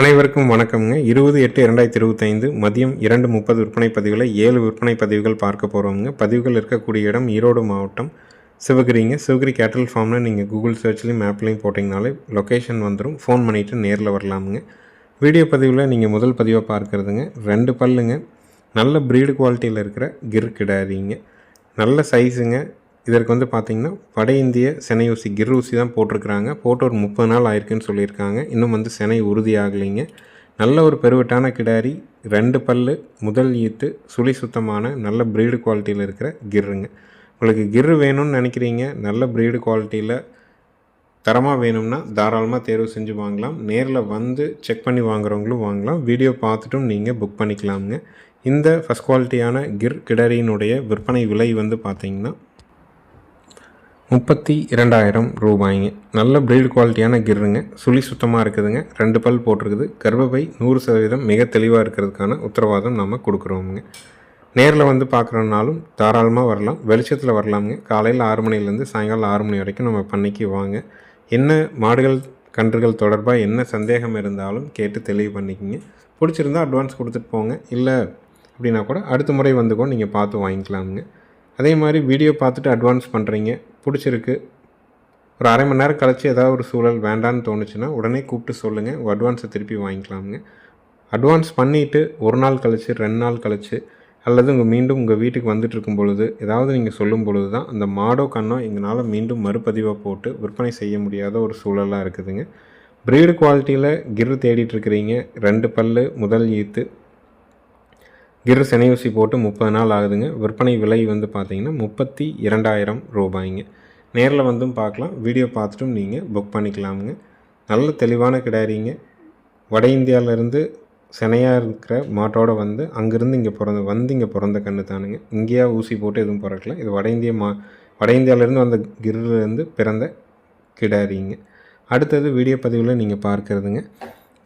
அனைவருக்கும் வணக்கம்ங்க. இருபது எட்டு இரண்டாயிரத்தி இருபத்தைந்து மதியம் இரண்டு முப்பது விற்பனை பதிவில் ஏழு விற்பனை பதிவுகள் பார்க்க போகிறோங்க பதிவுகள் இருக்கக்கூடிய இடம் ஈரோடு மாவட்டம் சிவகிரிங்க. சிவகிரி கேட்டல் ஃபார்ம்னு நீங்கள் கூகுள் சர்ச்லேயும் மேப்லேயும் போட்டிங்கனாலே லொக்கேஷன் வந்துடும் ஃபோன் பண்ணிவிட்டு நேரில் வரலாமுங்க. வீடியோ பதிவில் நீங்கள் முதல் பதிவாக பார்க்குறதுங்க. ரெண்டு பல்லுங்க. நல்ல ப்ரீடு குவாலிட்டியில் இருக்கிற கிர் கிடாரிங்க நல்ல சைஸுங்க இதற்கு வந்து பார்த்திங்கன்னா வட இந்திய செனை ஊசி கிர் ஊசி தான் போட்டிருக்கிறாங்க. போட்டு ஒரு முப்பது நாள் ஆயிருக்குன்னு சொல்லியிருக்காங்க. இன்னும் வந்து செனை உறுதி ஆகலைங்க. நல்ல ஒரு பெருவட்டான கிடாரி ரெண்டு பல்லு முதல் ஈத்து சுழி சுத்தமான நல்ல ப்ரீடு குவாலிட்டியில் இருக்கிற கிர்ருங்க. உங்களுக்கு கிர்ரு வேணும்னு நினைக்கிறீங்க நல்ல ப்ரீடு குவாலிட்டியில் தரமாக வேணும்னா தாராளமாக தேர்வு செஞ்சு வாங்கலாம். நேரில் வந்து செக் பண்ணி வாங்குறவங்களும் வாங்கலாம். வீடியோ பார்த்துட்டும் நீங்கள் புக் பண்ணிக்கலாமுங்க. இந்த ஃபஸ்ட் குவாலிட்டியான கிர் கிடரியினுடைய விற்பனை விலை வந்து பார்த்திங்கன்னா முப்பத்தி இரண்டாயிரம் ரூபாய்ங்க. நல்ல பிரீடு குவாலிட்டியான கிர்ருங்க. சுழி சுத்தமாக இருக்குதுங்க. ரெண்டு பல் போட்டிருக்குது. கர்ப்பப்பை நூறு சதவீதம் மிக தெளிவாக இருக்கிறதுக்கான உத்தரவாதம் நம்ம கொடுக்குறோமுங்க. நேரில் வந்து பார்க்குறோம்னாலும் தாராளமாக வரலாம். வெளிச்சத்தில் வரலாமுங்க. காலையில் ஆறு மணிலேருந்து சாயங்காலம் ஆறு மணி வரைக்கும் நம்ம பண்ணைக்கு வாங்க. என்ன மாடுகள் கன்றுகள் தொடர்பாக என்ன சந்தேகம் இருந்தாலும் கேட்டு தெளிவு பண்ணிக்கிங்க. பிடிச்சிருந்தா அட்வான்ஸ் கொடுத்துட்டு போங்க. இல்லை அப்படின்னா கூட அடுத்த முறை வந்துக்கோ நீங்கள் பார்த்து வாங்கிக்கலாமுங்க. அதே மாதிரி வீடியோ பார்த்துட்டு அட்வான்ஸ் பண்ணுறீங்க பிடிச்சிருக்கு. ஒரு அரை மணி நேரம் கழிச்சு ஏதாவது ஒரு சூழல் வேண்டான்னு தோணுச்சுன்னா உடனே கூப்பிட்டு சொல்லுங்கள் உங்கள் அட்வான்ஸை திருப்பி வாங்கிக்கலாமுங்க. அட்வான்ஸ் பண்ணிவிட்டு ஒரு நாள் கழித்து ரெண்டு நாள் கழிச்சு அல்லது உங்கள் மீண்டும் உங்கள் வீட்டுக்கு வந்துட்டு இருக்கும் பொழுது ஏதாவது நீங்கள் சொல்லும் பொழுது தான் அந்த மாடோ கண்ணோ எங்களால் மீண்டும் மறுபதிவாக போட்டு விற்பனை செய்ய முடியாத ஒரு சூழலாக இருக்குதுங்க. ப்ரீடு குவாலிட்டியில் கிரு தேடிட்டு இருக்கிறீங்க. ரெண்டு பல்லு முதல் ஈத்து கிரு செனையூசி போட்டு முப்பது நாள் ஆகுதுங்க. விற்பனை விலை வந்து பார்த்தீங்கன்னா முப்பத்தி இரண்டாயிரம் ரூபாய்ங்க. நேரில் வந்தும் பார்க்கலாம். வீடியோ பார்த்துட்டும் நீங்கள் புக் பண்ணிக்கலாமுங்க. நல்ல தெளிவான கிடாரிங்க வட இந்தியாவிலேருந்து செனையாக இருக்கிற மாட்டோட வந்து அங்கேருந்து இங்கே பிறந்த வந்து இங்கே பிறந்த கன்று தானுங்க. இங்கேயா ஊசி போட்டு எதுவும் பிறக்கல. இது வட இந்திய மா வட இந்தியாவிலேருந்து வந்த கிருலேருந்து பிறந்த கிடாரிங்க. அடுத்தது வீடியோ பதிவில் நீங்கள் பார்க்குறதுங்க.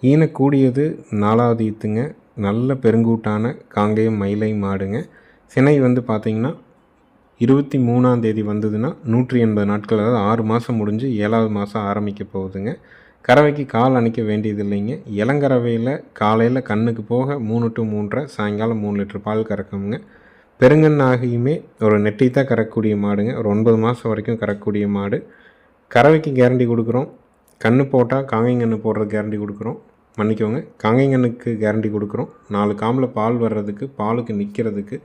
ஈனக்கூடியது நாலாவது ஈத்துங்க நல்ல பெருங்கூட்டான காங்கேயம் மயிலை மாடுங்க. சினை வந்து பார்த்திங்கன்னா இருபத்தி மூணாம் தேதி வந்ததுன்னா நூற்றி எண்பது நாட்கள் அதாவது ஆறு மாதம் முடிஞ்சு ஏழாவது மாதம் ஆரம்பிக்க போகுதுங்க. கறவைக்கு கால் அணைக்க வேண்டியது இல்லைங்க இளங்கறவையில் காலையில் கண்ணுக்கு போக மூணு டு மூன்றரை சாயங்காலம் மூணு லிட்டர் பால் கறக்குங்க. பெருங்கண்ணாகியுமே ஒரு நெட்டி தான் கறக்கக்கூடிய மாடுங்க. ஒரு ஒன்பது மாதம் வரைக்கும் கறக்கக்கூடிய மாடு. கறவைக்கு கேரண்டி கொடுக்குறோம். கன்று போட்டால் காங்கை கன்று போடுற கேரண்டி கொடுக்குறோம். மன்னிக்கோங்க. காங்கைங்கன்னுக்கு கேரண்டி கொடுக்குறோம். நாலு காமில் பால் வர்றதுக்கு பாலுக்கு நிற்கிறதுக்கு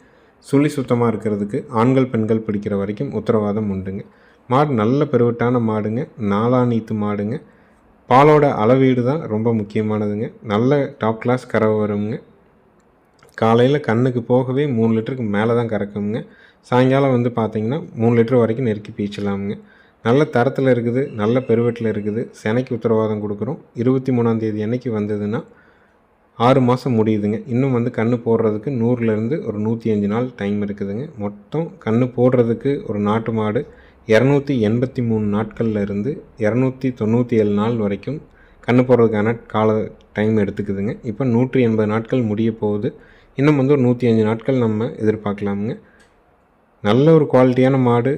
சுழி சுத்தமாக இருக்கிறதுக்கு ஆண்கள் பெண்கள் பிடிக்கிற வரைக்கும் உத்தரவாதம் உண்டுங்க. மாடு நல்ல பெருவட்டான மாடுங்க. நாலாநீத்து மாடுங்க. பாலோட அளவீடு தான் ரொம்ப முக்கியமானதுங்க. நல்ல டாப் கிளாஸ் கறவை வருங்க. காலையில் கண்ணுக்கு போகவே மூணு லிட்டருக்கு மேலே தான் கறக்குங்க. சாயங்காலம் வந்து பார்த்திங்கன்னா மூணு லிட்டர் வரைக்கும் நெருக்கி பீச்சலாமுங்க நல்ல தரத்தில் இருக்குது நல்ல பெருவெட்டில் இருக்குது. செனைக்கு உத்தரவாதம் கொடுக்குறோம். இருபத்தி மூணாந்தேதி என்றைக்கு வந்ததுன்னா ஆறு மாதம் முடியுதுங்க. இன்னும் வந்து கன்று போடுறதுக்கு நூறுலேருந்து ஒரு நூற்றி அஞ்சு நாள் டைம் இருக்குதுங்க. மொத்தம் கன்று போடுறதுக்கு ஒரு நாட்டு மாடு இரநூத்தி எண்பத்தி மூணு நாட்களில் இருந்து இரநூத்தி தொண்ணூற்றி ஏழு நாள் வரைக்கும் கன்று போடுறதுக்கான கால டைம் எடுத்துக்குதுங்க. இப்போ நூற்றி எண்பது நாட்கள் முடிய போகுது. இன்னும் வந்து ஒரு நூற்றி அஞ்சு நாட்கள் நம்ம எதிர்பார்க்கலாமுங்க. நல்ல ஒரு குவாலிட்டியான மாடு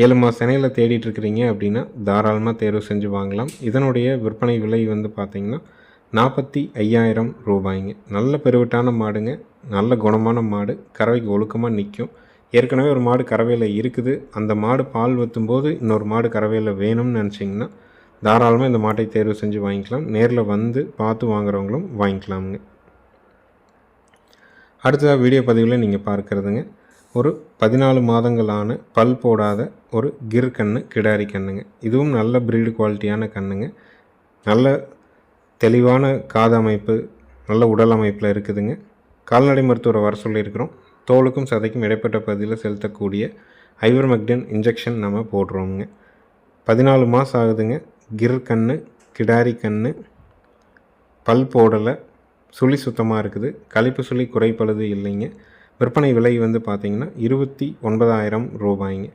ஏழு மாத சென்னையில் தேடிட்டு இருக்கிறீங்க அப்படின்னா தாராளமாக தேர்வு செஞ்சு வாங்கலாம். இதனுடைய விற்பனை விலை வந்து பார்த்திங்கன்னா நாற்பத்தி ஐயாயிரம் ரூபாய்ங்க. நல்ல பெருவிட்டான மாடுங்க. நல்ல குணமான மாடு. கறவைக்கு ஒழுக்கமாக நிற்கும் ஏற்கனவே ஒரு மாடு கறவையில் இருக்குது. அந்த மாடு பால் ஊற்றும்போது இன்னொரு மாடு கறவையில் வேணும்னு நினச்சிங்கன்னா தாராளமாக இந்த மாட்டை தேர்வு செஞ்சு வாங்கிக்கலாம். நேரில் வந்து பார்த்து வாங்குறவங்களும் வாங்கிக்கலாமுங்க. அடுத்ததாக வீடியோ பதிவில் நீங்கள் பார்க்குறதுங்க. ஒரு பதினாலு மாதங்களான பல் போடாத ஒரு கிர் கன்று கிடாரி கண்ணுங்க. இதுவும் நல்ல ப்ரீடு குவாலிட்டியான கண்ணுங்க. நல்ல தெளிவான காது அமைப்பு நல்ல உடல் அமைப்பில் இருக்குதுங்க. கால்நடை மருத்துவரை வர சொல்லியிருக்கிறோம். தோலுக்கும் சதைக்கும் இடைப்பட்ட பகுதியில் செலுத்தக்கூடிய ஐவர்மெக்டின் இன்ஜெக்ஷன் நம்ம போடுறோமுங்க. பதினாலு மாதம் ஆகுதுங்க. கிர் கன்று கிடாரி கன்று பல் போடலை சுழி சுத்தமாக இருக்குது. கழிப்பு சுழி குறைப்பழுது இல்லைங்க. விற்பனை விலை வந்து பார்த்திங்கன்னா இருபத்தி ஒன்பதாயிரம் ரூபாய்ங்க.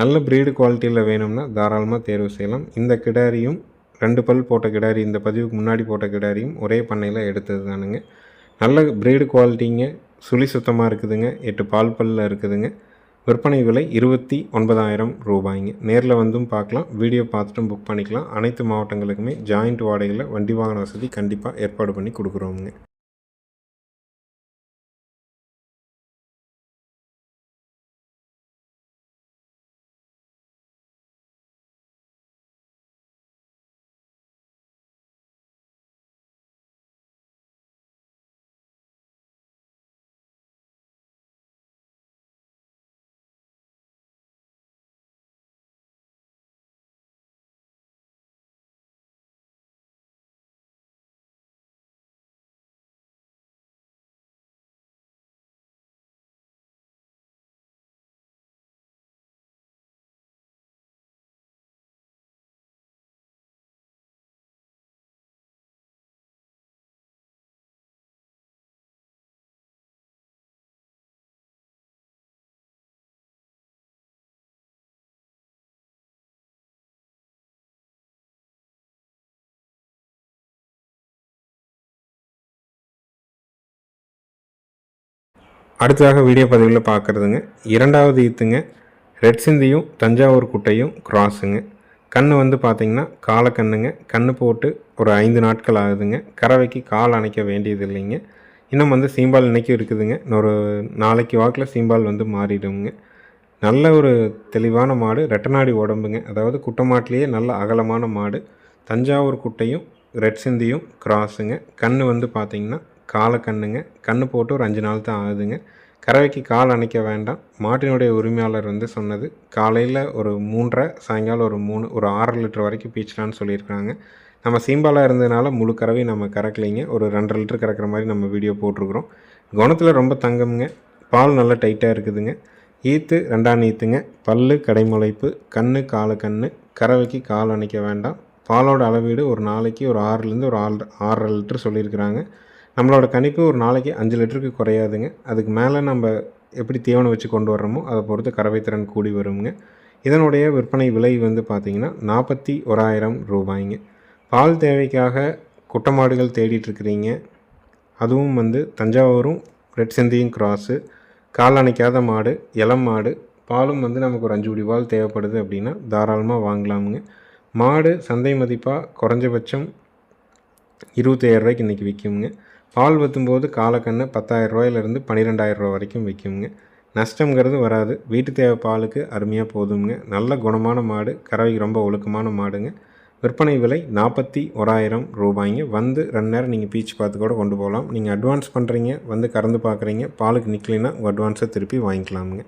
நல்ல ப்ரீடு குவாலிட்டியில் வேணும்னா தாராளமாக தேர்வு செய்யலாம். இந்த கிடாரியும் ரெண்டு பல் போட்ட கிடாரி இந்த பதிவுக்கு முன்னாடி போட்ட கிடாரியும் ஒரே பண்ணையில் எடுத்தது தானுங்க. நல்ல ப்ரீடு குவாலிட்டிங்க சுழி சுத்தமாக இருக்குதுங்க எட்டு பால் பல்லில் இருக்குதுங்க. விற்பனை விலை இருபத்தி ஒன்பதாயிரம் ரூபாய்ங்க. நேரில் வந்தும் பார்க்கலாம் வீடியோ பார்த்துட்டும் புக் பண்ணிக்கலாம். அனைத்து மாவட்டங்களுக்குமே ஜாயிண்ட் வாடகையில் வண்டி வாகன வசதி கண்டிப்பாக ஏற்பாடு பண்ணி கொடுக்குறோமுங்க. அடுத்ததாக வீடியோ பதிவில் பார்க்குறதுங்க. இரண்டாவது ஈத்துங்க. ரெட் சிந்தியும் தஞ்சாவூர் குட்டையும் கிராஸுங்க கண்ணு வந்து பார்த்திங்கன்னா காலக்கண்ணுங்க கண்ணு போட்டு ஒரு ஐந்து நாட்கள் ஆகுதுங்க. கறவைக்கு கால் அணைக்க வேண்டியது இல்லைங்க இன்னும் வந்து சீம்பால் இன்றைக்கும் இருக்குதுங்க. ஒரு நாளைக்கு வாக்கில் சீம்பால் வந்து மாறிடுங்க நல்ல ஒரு தெளிவான மாடு. ரெட்டநாடி உடம்புங்க. அதாவது குட்டை மாட்டிலேயே நல்ல அகலமான மாடு. தஞ்சாவூர் குட்டையும் ரெட் சிந்தியும் கிராஸுங்க கண்ணு வந்து பார்த்திங்கன்னா காலை கண்ணுங்க. கண்ணு போட்டு ஒரு அஞ்சு நாள் தான் ஆகுதுங்க. கறவைக்கு கால் அணைக்க வேண்டாம். மாட்டினுடைய உரிமையாளர் வந்து சொன்னது காலையில் ஒரு மூன்றரை சாயங்காலம் ஒரு மூணு ஒரு ஆறரை லிட்டர் வரைக்கும் பீச்சலான்னு சொல்லியிருக்காங்க நம்ம சீம்பாலாக இருந்ததுனால முழு கறவை நம்ம கறக்கலைங்க. ஒரு ரெண்டரை லிட்டர் கறக்கிற மாதிரி நம்ம வீடியோ போட்டிருக்கிறோம். குணத்தில் ரொம்ப தங்கம்ங்க. பால் நல்லா டைட்டாக இருக்குதுங்க. ஈத்து ரெண்டாம் ஈத்துங்க. பல்லு கடைமுளைப்பு கண்ணு காலு கண்ணு. கறவைக்கு கால் அணைக்க வேண்டாம். பாலோட அளவீடு ஒரு நாளைக்கு ஒரு ஆறுலேருந்து ஒரு ஆறு ஆறரை லிட்டர் சொல்லியிருக்கிறாங்க. நம்மளோட கணிப்பு ஒரு நாளைக்கு அஞ்சு லிட்டருக்கு குறையாதுங்க. அதுக்கு மேலே நம்ம எப்படி தீவனம் வச்சு கொண்டு வர்றோமோ அதை பொறுத்து கறவை திறன் கூடி வருங்க. இதனுடைய விற்பனை விலை வந்து பார்த்திங்கன்னா நாற்பத்தி ஓராயிரம் ரூபாய்ங்க. பால் தேவைக்காக குட்டை மாடுகள் தேடிட்டுருக்கிறீங்க. அதுவும் வந்து தஞ்சாவூரும் ரெட் சிந்தியும் கிராஸு கால் அணைக்காத மாடு இளம் மாடு பாலும் வந்து நமக்கு ஒரு அஞ்சு குடி பால் தேவைப்படுது அப்படின்னா தாராளமாக வாங்கலாமுங்க. மாடு சந்தை மதிப்பாக குறைஞ்சபட்சம் இருபத்தையாயிரம் ரூபாய்க்கு இன்றைக்கி விற்குங்க பால் வற்றும்போது காலக்கண்ணு பத்தாயிரம் ரூபாயிலிருந்து பன்னிரெண்டாயிரம் ரூபா வரைக்கும் விற்குங்க நஷ்டங்கிறது வராது. வீட்டு தேவை பாலுக்கு அருமையாக போதுங்க நல்ல குணமான மாடு. கறவைக்கு ரொம்ப ஒழுக்கமான மாடுங்க. விற்பனை விலை நாற்பத்தி ஓராயிரம் ரூபாய்ங்க. வந்து ரெண்டு நேரம் நீங்கள் பீச் பார்த்து கூட கொண்டு போகலாம். நீங்கள் அட்வான்ஸ் பண்ணுறீங்க வந்து கறந்து பார்க்குறீங்க பாலுக்கு நிற்கலைன்னா உங்கள் அட்வான்ஸை திருப்பி வாங்கிக்கலாமுங்க.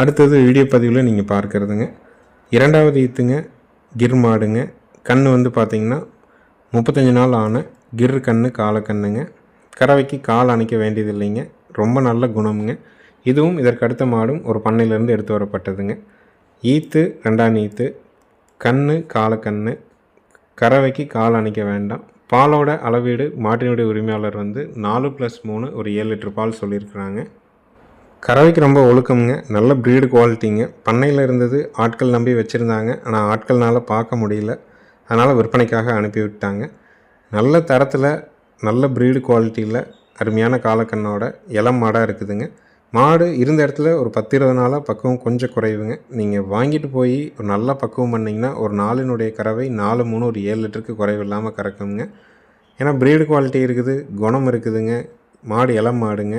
அடுத்தது வீடியோ பதிவில் நீங்கள் பார்க்குறதுங்க. இரண்டாவது ஈத்துங்க கிர் மாடுங்க. கண் வந்து பார்த்திங்கன்னா முப்பத்தஞ்சு நாள் ஆன கிர் கண் காலக்கண்ணுங்க கறவைக்கு கால் அணைக்க வேண்டியது இல்லைங்க ரொம்ப நல்ல குணமுங்க. இதுவும் இதற்கு அடுத்த மாடும் ஒரு பண்ணையிலேருந்து எடுத்து வரப்பட்டதுங்க. ஈத்து ரெண்டாம் ஈத்து கண் காலக்கண் கறவைக்கு கால் அணைக்க வேண்டாம். பாலோட அளவீடு மாட்டினுடைய உரிமையாளர் வந்து நாலு ப்ளஸ் மூணு ஒரு ஏழு லிட்டர் பால் சொல்லியிருக்கிறாங்க. கறவைக்கு ரொம்ப ஒழுக்கம்ங்க. நல்ல ப்ரீடு குவாலிட்டிங்க பண்ணையில் இருந்தது ஆட்கள் நம்பி வச்சுருந்தாங்க. ஆனால் ஆட்கள்னால் பார்க்க முடியல. அதனால் விற்பனைக்காக அனுப்பி விட்டாங்க நல்ல தரத்தில் நல்ல ப்ரீடு குவாலிட்டியில் அருமையான காலக்கண்ணோட இளம் மாடாக இருக்குதுங்க. மாடு இருந்த இடத்துல ஒரு பத்து இருபது நாளாக பக்குவம் கொஞ்சம் குறைவுங்க. நீங்கள் வாங்கிட்டு போய் ஒரு நல்ல பக்குவம் பண்ணிங்கன்னா ஒரு நாளினுடைய கறவை நாலு மூணு ஒரு ஏழு லிட்டருக்கு குறைவு இல்லாமல் கறக்குங்க. ஏன்னா ப்ரீடு குவாலிட்டி இருக்குது குணம் இருக்குதுங்க. மாடு இளம் மாடுங்க.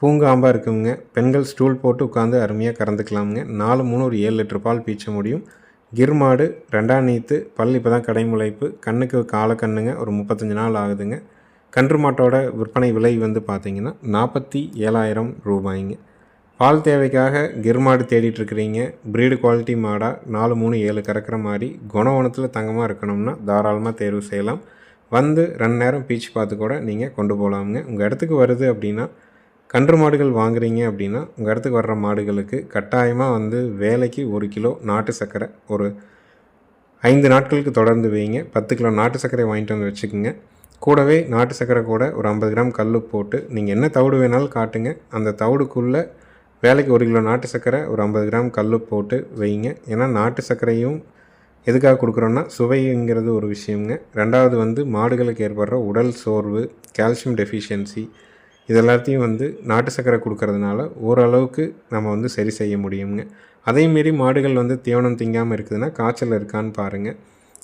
பூங்காம்பாக இருக்குங்க பெண்கள் ஸ்டூல் போட்டு உட்காந்து அருமையாக கறந்துக்கலாமுங்க. நாலு மூணு ஒரு ஏழு லிட்டர் பால் பீச்ச முடியும். கிர் மாடு ரெண்டாம் நீத்து பல் இப்போ தான் கடைமுளைப்பு கண்ணுக்கு காலை கண்ணுங்க ஒரு முப்பத்தஞ்சு நாள் ஆகுதுங்க. கன்று மாட்டோட விற்பனை விலை வந்து பார்த்திங்கன்னா நாற்பத்தி ஏழாயிரம் ரூபாய்ங்க. பால் தேவைக்காக கிர் மாடு தேடிட்டுருக்கிறீங்க ப்ரீடு குவாலிட்டி மாடாக நாலு மூணு ஏழு கறக்கிற மாதிரி குணவனத்தில் தங்கமாக இருக்கணும்னா தாராளமாக தேர்வு செய்யலாம். வந்து ரெண்டு நேரம் பீச் பார்த்து கூட நீங்கள் கொண்டு போகலாமுங்க உங்கள் இடத்துக்கு வருது அப்படின்னா கன்று மாடுகள் வாங்குறீங்க அப்படின்னா உங்கள் இடத்துக்கு வர்ற மாடுகளுக்கு கட்டாயமாக வந்து வேலைக்கு ஒரு கிலோ நாட்டு சர்க்கரை ஒரு ஐந்து நாட்களுக்கு தொடர்ந்து வைங்க. பத்து கிலோ நாட்டு சர்க்கரை வாங்கிட்டு வந்து வச்சுக்கோங்க. கூடவே நாட்டு சர்க்கரை கூட ஒரு ஐம்பது கிராம் கல் போட்டு நீங்கள் என்ன தவிடு வேணாலும் காட்டுங்க. அந்த தவிடுக்குள்ளே வேலைக்கு ஒரு கிலோ நாட்டு சர்க்கரை ஒரு ஐம்பது கிராம் கல் போட்டு வைங்க. ஏன்னா நாட்டு சர்க்கரையும் எதுக்காக கொடுக்குறோன்னா சுவைங்கிறது ஒரு விஷயங்க ரெண்டாவது வந்து மாடுகளுக்கு ஏற்படுற உடல் சோர்வு கால்சியம் டெஃபிஷியன்சி இது எல்லாத்தையும் வந்து நாட்டு சர்க்கரை கொடுக்கறதுனால ஓரளவுக்கு நம்ம வந்து சரி செய்ய முடியுங்க அதேமாரி மாடுகள் வந்து தீவனம் திங்காமல் இருக்குதுன்னா காய்ச்சல் இருக்கான்னு பாருங்கள்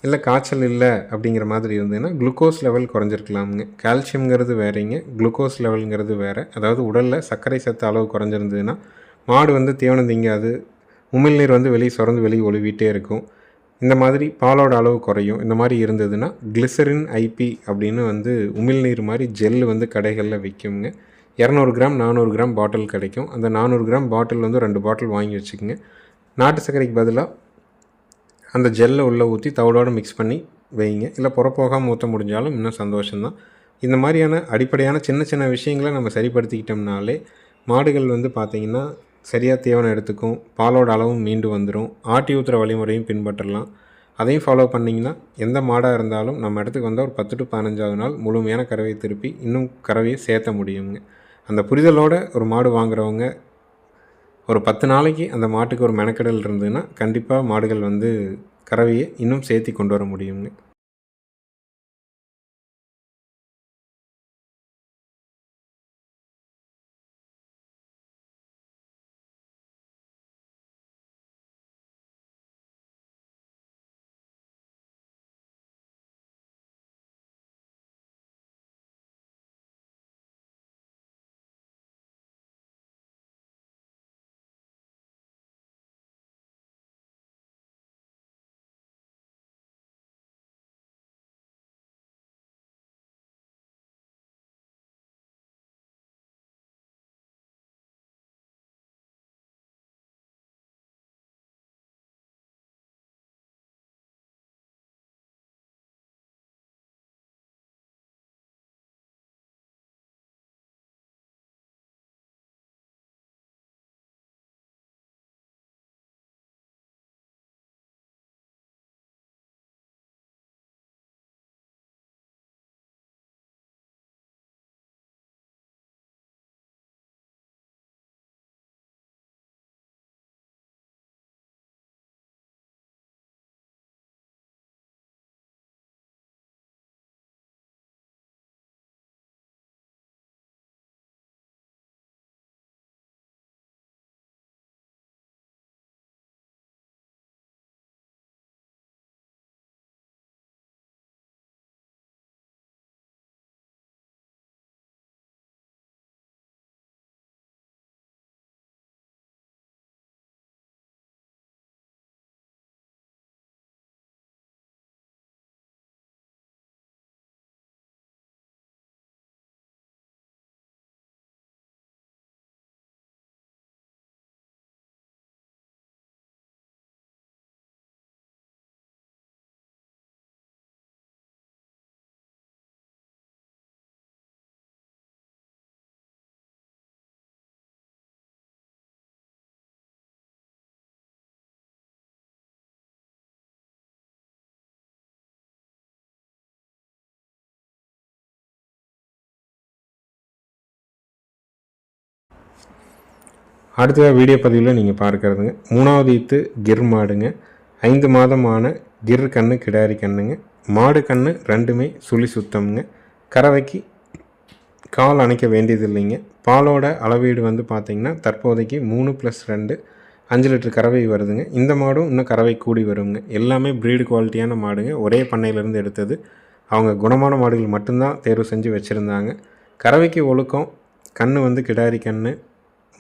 இல்லை காய்ச்சல் இல்லை அப்படிங்கிற மாதிரி இருந்ததுன்னா குளுக்கோஸ் லெவல் குறைஞ்சிருக்கலாமுங்க. கால்சியம்ங்கிறது வேறேங்க. குளுக்கோஸ் லெவலுங்கிறது வேறு. அதாவது உடலில் சர்க்கரை சத்து அளவு குறைஞ்சிருந்ததுன்னா மாடு வந்து தீவனம் திங்காது. உமிழ்நீர் வந்து வெளியே சுரந்து வெளியே ஒழுவிட்டே இருக்கும். இந்த மாதிரி பாலோட அளவு குறையும். இந்த மாதிரி இருந்ததுன்னா கிளிசரின் ஐபி அப்படின்னு வந்து உமிழ்நீர் மாதிரி ஜெல் வந்து கடைகளில் விற்குங்க இரநூறு கிராம் நானூறு கிராம் பாட்டில் கிடைக்கும். அந்த நானூறு கிராம் பாட்டில் வந்து ரெண்டு பாட்டில் வாங்கி வச்சுக்கோங்க. நாட்டு சர்க்கரைக்கு பதிலாக அந்த ஜெல்லை உள்ளே ஊற்றி தவிடோடு மிக்ஸ் பண்ணி வைங்க. இல்லை புறப்போகாமல் ஊற்ற முடிஞ்சாலும் இன்னும் சந்தோஷம்தான். இந்த மாதிரியான அடிப்படையான சின்ன சின்ன விஷயங்களை நம்ம சரிப்படுத்திக்கிட்டோம்னாலே மாடுகள் வந்து பார்த்திங்கன்னா சரியாக தீவனம் எடுத்துக்கும் பாலோட அளவும் மீண்டு வந்துடும் ஆட்டி ஊற்றுற வழிமுறையும் பின்பற்றலாம். அதையும் ஃபாலோ பண்ணிங்கன்னா எந்த மாடாக இருந்தாலும் நம்ம இடத்துக்கு வந்தால் ஒரு பத்து டு பதினஞ்சாவது நாள் முழுமையான கறவையை திருப்பி இன்னும் கறவையை சேர்த்த முடியுங்க. அந்த புரிதலோடு ஒரு மாடு வாங்குறவங்க ஒரு பத்து நாளைக்கு அந்த மாட்டுக்கு ஒரு மெனக்கெடல் இருந்ததுன்னா கண்டிப்பாக மாடுகள் வந்து கறவையை இன்னும் சேர்த்தி கொண்டு வர முடியுங்க. அடுத்ததாக வீடியோ பதிவில் நீங்கள் பார்க்கறதுங்க. மூணாவது ஈத்து கிர் மாடுங்க. ஐந்து மாதமான கிர் கன்று கிடாரி கண்ணுங்க. மாடு கன்று ரெண்டுமே சுழி சுத்தம்ங்க. கறவைக்கு கால் அணைக்க வேண்டியது இல்லைங்க பாலோட அளவீடு வந்து பார்த்திங்கன்னா தற்போதைக்கு மூணு ப்ளஸ் ரெண்டு அஞ்சு லிட்டர் கறவை வருதுங்க. இந்த மாடும் இன்னும் கறவை கூடி வருங்க. எல்லாமே ப்ரீடு குவாலிட்டியான மாடுங்க. ஒரே பண்ணையிலேருந்து எடுத்தது. அவங்க குணமான மாடுகள் மட்டும்தான் தேர்வு செஞ்சு வச்சுருந்தாங்க. கறவைக்கு ஒழுக்கம் கன்று வந்து கிடாரி கன்று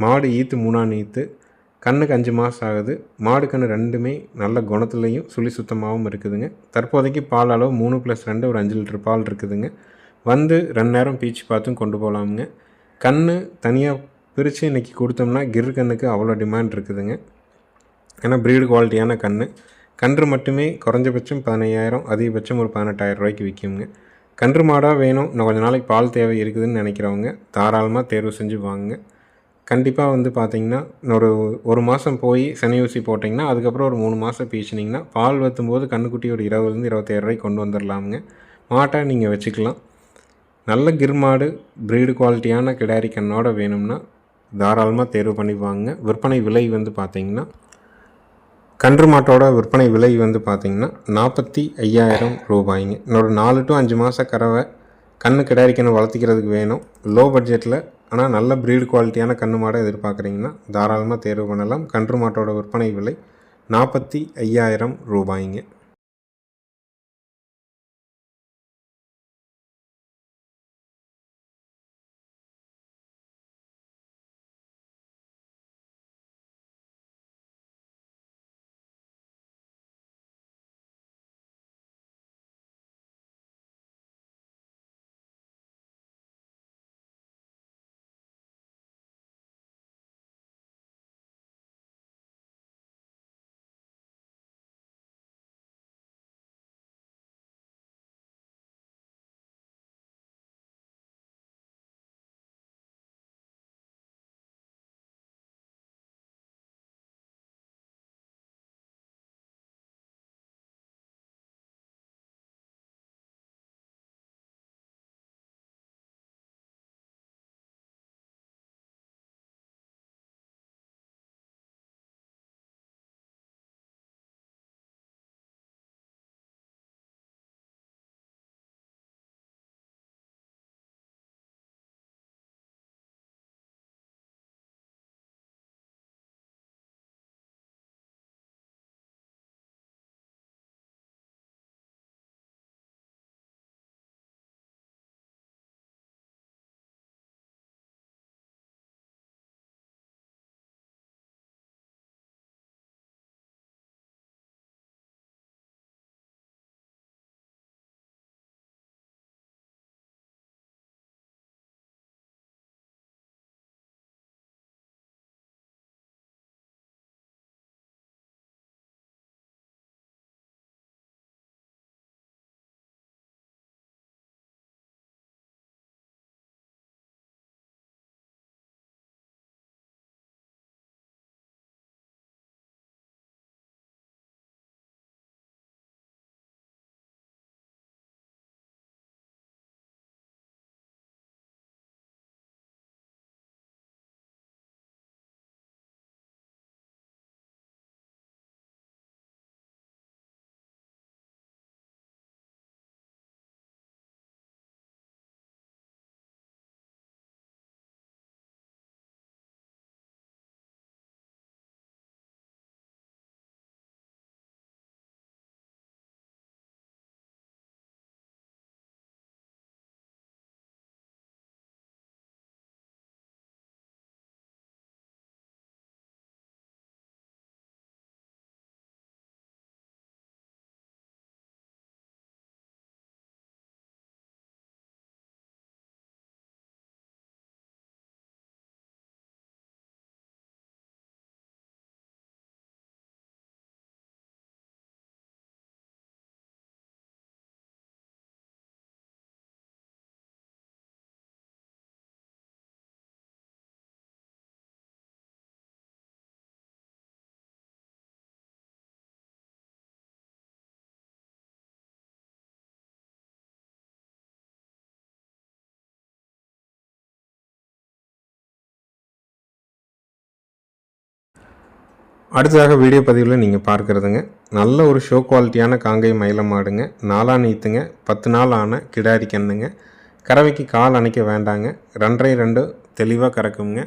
மாடு ஈத்து மூணான்னு ஈத்து கண்ணுக்கு அஞ்சு மாதம் ஆகுது. மாடு கன்று ரெண்டுமே நல்ல குணத்துலேயும் சுழி சுத்தமாகவும் இருக்குதுங்க. தற்போதைக்கு பால் அளவு மூணு ப்ளஸ் ரெண்டு ஒரு அஞ்சு லிட்டர் பால் இருக்குதுங்க. வந்து ரெண்டு நேரம் பீச்சு பார்த்தும் கொண்டு போகலாமுங்க கன்று தனியாக பிரித்து இன்றைக்கி கொடுத்தோம்னா கிர் கண்ணுக்கு அவ்வளோ டிமாண்ட் இருக்குதுங்க. ஏன்னா ப்ரீடு குவாலிட்டியான கன்று கன்று மட்டுமே குறைஞ்சபட்சம் பதினையாயிரம் அதிகபட்சம் ஒரு பதினெட்டாயிரம் ரூபாய்க்கு விற்குங்க. கன்று மாடாக வேணும். இன்னும் கொஞ்சம் நாளைக்கு பால் தேவை இருக்குதுன்னு நினைக்கிறவங்க தாராளமாக தேர்வு செஞ்சு வாங்குங்க. கண்டிப்பாக வந்து பார்த்தீங்கன்னா ஒரு ஒரு மாதம் போய் சனி ஊசி போட்டிங்கன்னா அதுக்கப்புறம் ஒரு மூணு மாதம் பீச்சினிங்கன்னா பால் வற்றும்போது கண்ணுக்குட்டி ஒரு இருபதுலேருந்து இருபத்தேழு ரூபாய்க்கு கொண்டு வந்துடலாமுங்க மாட்டை நீங்கள் வச்சுக்கலாம். நல்ல கிர்மாடு ப்ரீடு குவாலிட்டியான கிடாரி கண்ணோட வேணும்னா தாராளமாக தேர்வு பண்ணி வாங்க விற்பனை விலை வந்து பார்த்திங்கன்னா கன்று மாட்டோட விற்பனை விலை வந்து பார்த்திங்கன்னா நாற்பத்தி ஐயாயிரம் ரூபாய்ங்க. இன்னொரு நாலு டு அஞ்சு மாத கறவை கண்ணு கிடாரி வளர்த்திக்கிறதுக்கு வேணும். லோ பட்ஜெட்டில் ஆனால் நல்ல ப்ரீடு குவாலிட்டியான கன்று மாடை எதிர்பார்க்குறீங்கன்னா தாராளமாக தேர்வு பண்ணலாம். கன்று மாட்டோட விற்பனை விலை நாற்பத்தி ஐயாயிரம் ரூபாய்ங்க. அடுத்ததாக வீடியோ பதிவில் நீங்கள் பார்க்குறதுங்க. நல்ல ஒரு ஷோ குவாலிட்டியான காங்கை மயிலமாடுங்க நாலா நீத்துங்க. பத்து நாள் ஆன கிடாரி கண்ணுங்க. கறவைக்கு கால் அணைக்க வேண்டாங்க. ரெண்டரை ரெண்டு தெளிவாக கறக்குங்க.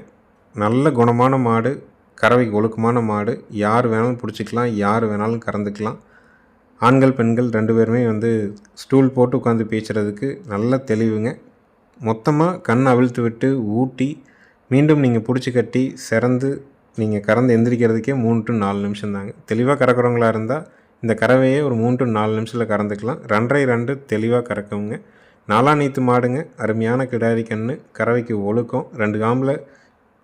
நல்ல குணமான மாடு. கறவைக்கு ஒழுக்கமான மாடு. யார் வேணாலும் பிடிச்சிக்கலாம். யார் வேணாலும் கறந்துக்கலாம். ஆண்கள் பெண்கள் ரெண்டு பேருமே வந்து ஸ்டூல் போட்டு உட்காந்து பேசுகிறதுக்கு நல்ல தெளிவுங்க. மொத்தமாக கண் அவிழ்த்து விட்டு ஊட்டி மீண்டும் நீங்கள் பிடிச்சி கட்டி சிறந்து நீங்கள் கறந்து எந்திரிக்கிறதுக்கே மூணு டு நாலு நிமிஷம் தாங்க. தெளிவாக கறக்கிறவங்களா இருந்தால் இந்த கறவையே ஒரு மூணு டு நாலு நிமிஷத்தில் கறந்துக்கலாம். ரெண்டரை ரெண்டு தெளிவாக கறக்குங்க. நாலா நீத்து மாடுங்க. அருமையான கிடாரி கன்று கறவைக்கு ஒழுக்கம். ரெண்டு காம்பில்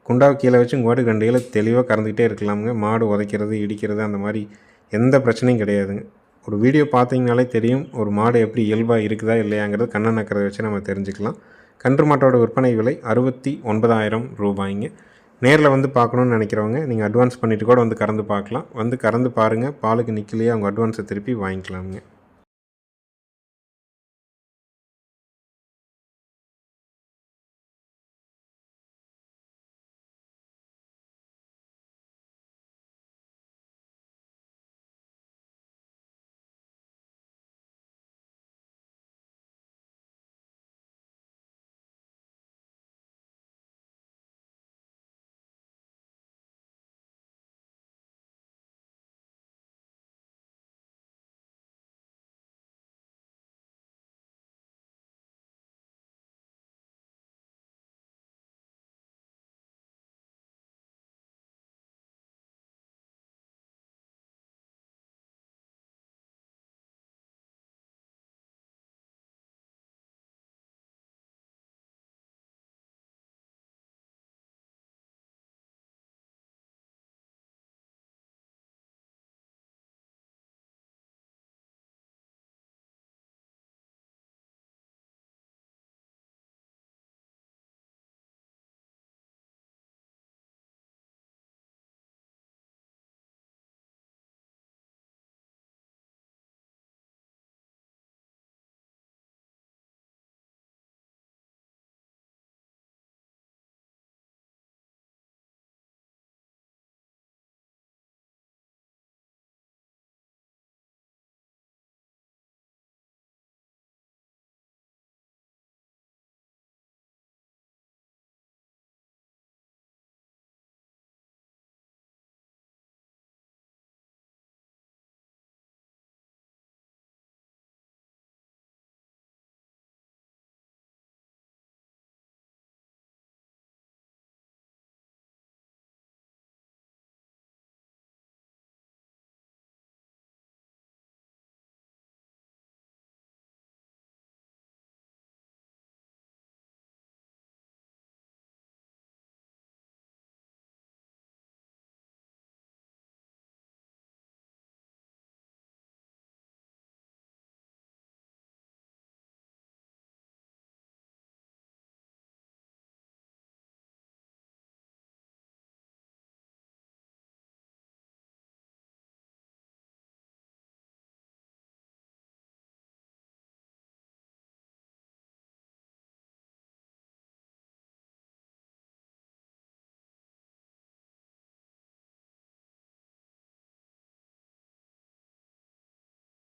குண்டாவை கீழே வச்சு உங்கள் ரெண்டு கீழே தெளிவாக கறந்துக்கிட்டே இருக்கலாமுங்க. மாடு உதைக்கிறது இடிக்கிறது அந்த மாதிரி எந்த பிரச்சனையும் கிடையாதுங்க. ஒரு வீடியோ பார்த்தீங்கனாலே தெரியும் ஒரு மாடு எப்படி இயல்பாக இருக்குதா இல்லையாங்கிறது கண்ணை நக்கிறத வச்சு நம்ம தெரிஞ்சுக்கலாம். கன்று மாட்டோட விற்பனை விலை அறுபத்தி ஒன்பதாயிரம் ரூபாய்ங்க. நேரில் வந்து பார்க்கணுன்னு நினைக்கிறவங்க நீங்கள் அட்வான்ஸ் பண்ணிவிட்டு கூட வந்து கறந்து பார்க்கலாம். வந்து கறந்து பாருங்கள் பாலுக்கு நிற்கலையே அவங்க அட்வான்ஸை திருப்பி வாங்கிக்கலாமுங்க.